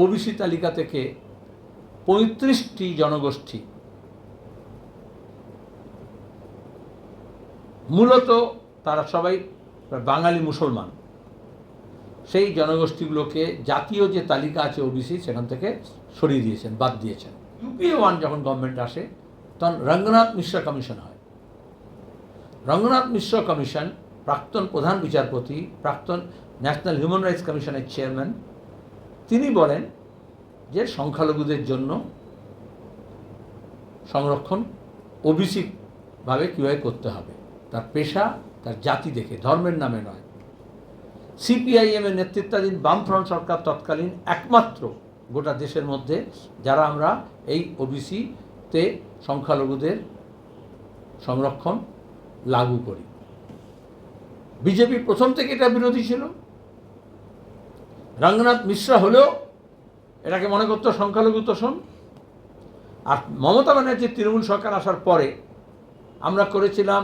OBC তালিকা থেকে পঁয়ত্রিশটি জনগোষ্ঠী মূলত তারা সবাই বাঙালি মুসলমান। সেই জনগোষ্ঠীগুলোকে জাতীয় যে তালিকা আছে ওবিসি সেখান থেকে সরিয়ে দিয়েছেন, বাদ দিয়েছেন। ইউপিএ ওয়ান যখন গভর্নমেন্ট আসে, তখন রঙ্গনাথ মিশ্র কমিশন হয়। রঙ্গনাথ মিশ্র কমিশন, প্রাক্তন প্রধান বিচারপতি, প্রাক্তন ন্যাশনাল হিউম্যান রাইটস কমিশনের চেয়ারম্যান তিনি বলেন যে সংখ্যালঘুদের জন্য সংরক্ষণ ওবিসি ভাবে কীভাবে করতে হবে। তার পেশা, তার জাতি দেখে, ধর্মের নামে নয়। সিপিআইএম এর নেতৃত্বাধীন বামফ্রন্ট সরকার তৎকালীন একমাত্র গোটা দেশের মধ্যে যারা আমরা এই ওবিসিতে সংখ্যালঘুদের সংরক্ষণ লাগু করি। বিজেপি প্রথম থেকে এটা বিরোধী ছিল। রঙ্গনাথ মিশ্রা হলেও এটাকে মনে করতো সংখ্যালঘু তোষণ আর মমতা ব্যানার্জির তৃণমূল সরকার আসার পরে আমরা করেছিলাম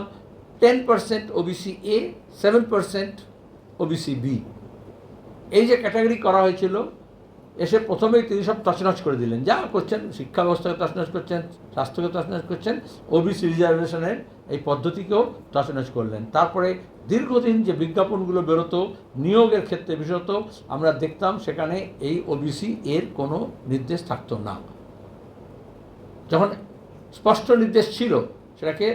ten percent OBC A seven percent OBC B এই যে ক্যাটাগরি করা হয়েছিল এসে প্রথমেই তিনি সব তছনছ করে দিলেন। যা করছেন, শিক্ষা ব্যবস্থাকে তছনছ করছেন, স্বাস্থ্যকে তছনছ করছেন ওবিসি রিজার্ভেশনের এই পদ্ধতিকেও তছনছ করলেন। তারপরে দীর্ঘদিন যে বিজ্ঞাপনগুলো বেরোতো, নিয়োগের ক্ষেত্রে বিশেষত, আমরা দেখতাম সেখানে এই ওবিসি এর কোনো নির্দেশ থাকতো না। যখন স্পষ্ট নির্দেশ ছিল, সেটাকে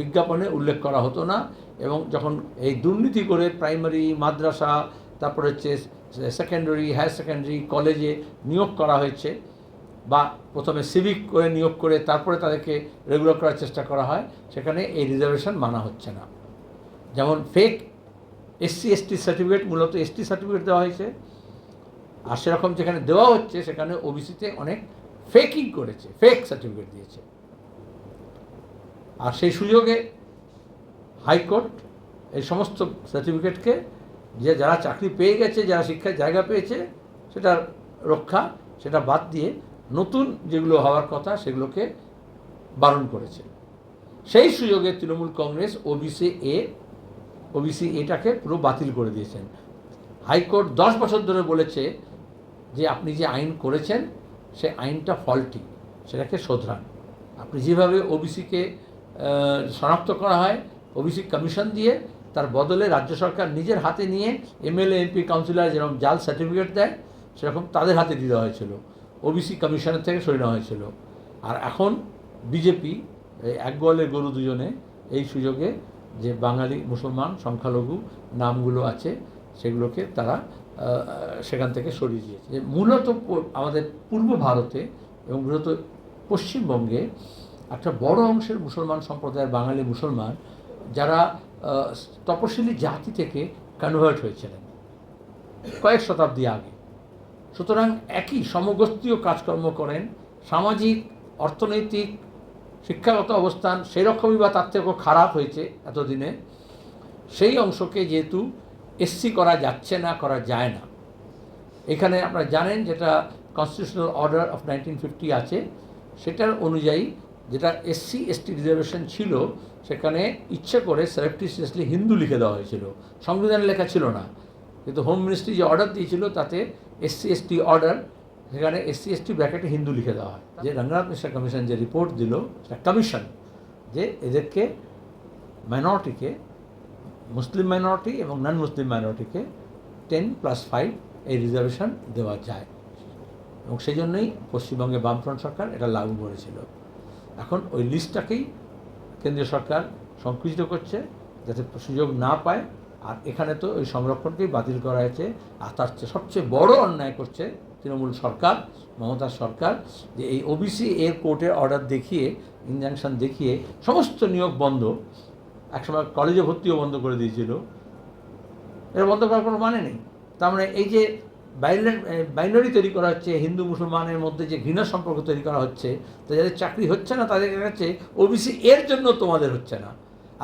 বিজ্ঞাপনে উল্লেখ করা হতো না এবং যখন এই দুর্নীতি করে প্রাইমারি, মাদ্রাসা তারপরে হচ্ছে সেকেন্ডারি হায়ার সেকেন্ডারি কলেজে নিয়োগ করা হয়েছে বা প্রথমে সিভিক করে নিয়োগ করে তারপরে তাদেরকে রেগুলার করার চেষ্টা করা হয়, সেখানে এই রিজার্ভেশন মানা হচ্ছে না। যেমন ফেক এসসি এসটি সার্টিফিকেট মূলত এসটি সার্টিফিকেট দেওয়া হয়েছে। আর সেরকম যেখানে দেওয়া হচ্ছে, সেখানে ওবিসিতে অনেক ফেকিং করেছে ফেক সার্টিফিকেট দিয়েছে। আর সেই সুযোগে হাইকোর্ট এই সমস্ত সার্টিফিকেটকে যে যারা চাকরি পেয়ে গেছে, যারা শিক্ষায় জায়গা পেয়েছে সেটা রক্ষা, সেটা বাদ দিয়ে নতুন যেগুলো হওয়ার কথা সেগুলোকে বারণ করেছে। সেই সুযোগে Trinamool Congress OBC A OBC এটাকে পুরো বাতিল করে দিয়েছেন। হাইকোর্ট দশ বছর ধরে বলেছে যে আপনি যে আইন করেছেন, সে আইনটা ফল্টি, সেটাকে শোধরান। আপনি যেভাবে ওবিসিকে শনাক্ত করা হয় ওবিসি কমিশন দিয়ে তার বদলে রাজ্য সরকার নিজের হাতে নিয়ে এমএলএ, এমপি, কাউন্সিলর যেরকম জাল সার্টিফিকেট দেয়, সেরকম তাদের হাতে দিয়ে দেওয়া হয়েছিল। ওবিসি কমিশনের থেকে সরিয়ে নেওয়া হয়েছিল। আর এখন বিজেপি এক গোয়ালের গরু দুজনে এই সুযোগে যে বাঙালি, মুসলমান, সংখ্যালঘু নামগুলো আছে, সেগুলোকে তারা সেখান থেকে সরিয়ে দিয়েছে। মূলত আমাদের পূর্ব ভারতে এবং মূলত পশ্চিমবঙ্গে একটা বড় অংশের মুসলমান সম্প্রদায়ের বাঙালি মুসলমান, যারা তপশিলি জাতি থেকে কনভার্ট হয়েছিলেন কয়েক শতাব্দী আগে। সুতরাং একই সমগোষ্ঠীয় কাজকর্ম করেন, সামাজিক, অর্থনৈতিক, শিক্ষাগত অবস্থান সেরকমই বা তার থেকেও খারাপ হয়েছে এতদিনে। সেই অংশকে যেহেতু এসসি করা যাচ্ছে না, করা যায় না। এখানে আপনারা জানেন যেটা constitutional order of nineteen fifty আছে, সেটার অনুযায়ী যেটা এসসি এসটি রিজার্ভেশন ছিল, সেখানে ইচ্ছে করে সেলেক্টিসিয়াসলি হিন্দু লিখে দেওয়া হয়েছিল। সংবিধানে লেখা ছিল না। কিন্তু হোম মিনিস্ট্রি যে অর্ডার দিয়েছিল, তাতে এসসি এসটি অর্ডার সেখানে এসসি এসটি ব্র্যাকেটে হিন্দু লিখে দেওয়া হয়। যে রঙ্গনাথ মিশ্রা কমিশন যে রিপোর্ট দিল, সেটা কমিশন যে এদেরকে মাইনরিটিকে মুসলিম মাইনরিটি এবং নন মুসলিম মাইনরিটিকে টেন প্লাস ফাইভ এই রিজার্ভেশন দেওয়া যায়। এবং সেই জন্যই পশ্চিমবঙ্গে বামফ্রন্ট সরকার এটা লাগু করেছিল। এখন ওই লিস্টটাকেই কেন্দ্রীয় সরকার সংকুচিত করছে যাতে সুযোগ না পায়। আর এখানে তো ওই সংরক্ষণকেই বাতিল করা হয়েছে। আর তার সবচেয়ে বড় অন্যায় করছে তৃণমূল সরকার মমতার সরকার, যে এই ওবিসি এর কোর্টের অর্ডার দেখিয়ে ইনজাংশন দেখিয়ে সমস্ত নিয়োগ বন্ধ। একসময় কলেজে ভর্তিও বন্ধ করে দিয়েছিল। এটা বন্ধ করার কোনো মানে নেই। তার মানে এই যে বাইনারি তৈরি করা হচ্ছে, হিন্দু মুসলমানের মধ্যে যে ঘৃণা সম্পর্ক তৈরি করা হচ্ছে, তো যাদের চাকরি হচ্ছে না, তাদের কাছে ওবিসি এর জন্য তোমাদের হচ্ছে না।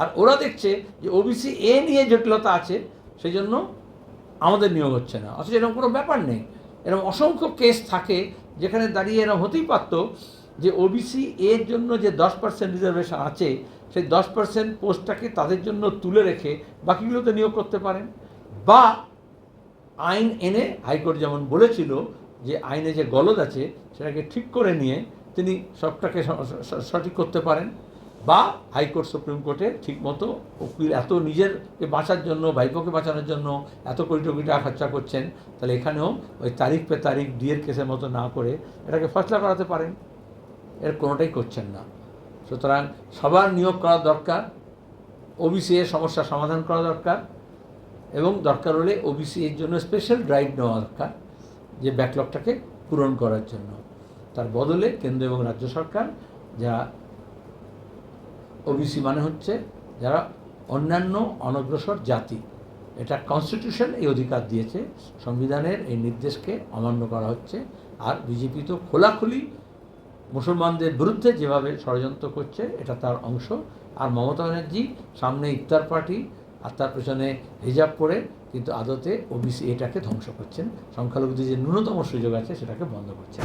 আর ওরা দেখছে যে ওবিসি এ নিয়ে জটিলতা আছে সেই জন্য আমাদের নিয়োগ হচ্ছে না। অথচ এরকম কোনো ব্যাপার নেই। এরকম অসংখ্য কেস থাকে, যেখানে দাঁড়িয়ে এরকম হতেই পারতো যে ওবিসি এর জন্য যে দশ পার্সেন্ট রিজার্ভেশন আছে, সেই দশ পার্সেন্ট পোস্টটাকে তাদের জন্য তুলে রেখে বাকিগুলোতে নিয়োগ করতে পারেন। বা আইন এনে হাইকোর্ট যেমন বলেছিল যে আইনে যে গলদ আছে, সেটাকে ঠিক করে নিয়ে তিনি সবটাকে সঠিক করতে পারেন বা হাইকোর্ট, সুপ্রিম কোর্টে ঠিকমতো উকিল এত নিজেরকে বাঁচার জন্য, ভাইপোকে বাঁচানোর জন্য এত কোটি কোটি টাকা খরচা করছেন, তাহলে এখানেও ওই তারিখ পে তারিখ ডিএর কেসের মতো না করে এটাকে ফয়সলা করাতে পারেন। এর কোনোটাই করছেন না। সুতরাং সবার নিয়োগ করা দরকার, ওবিসি এর সমস্যা সমাধান করা দরকার এবং দরকার হলে ওবিসি এর জন্য স্পেশাল ড্রাইভ নেওয়া দরকার, যে ব্যাকলগটাকে পূরণ করার জন্য। তার বদলে কেন্দ্র এবং রাজ্য সরকার, যা ওবিসি মানে হচ্ছে যারা অন্যান্য অনগ্রসর জাতি। এটা কনস্টিটিউশন এই অধিকার দিয়েছে, সংবিধানের এই নির্দেশকে অমান্য করা হচ্ছে। আর বিজেপি তো খোলাখুলি মুসলমানদের বিরুদ্ধে যেভাবে ষড়যন্ত্র করছে, এটা তার অংশ। আর মমতা ব্যানার্জি সামনে ইফতার পার্টি আর তার পেছনে হিজাব করে কিন্তু আদতে ওবিসি এটাকে ধ্বংস করছেন। সংখ্যালঘুদের যে ন্যূনতম সুযোগ আছে সেটাকে বন্ধ করছেন।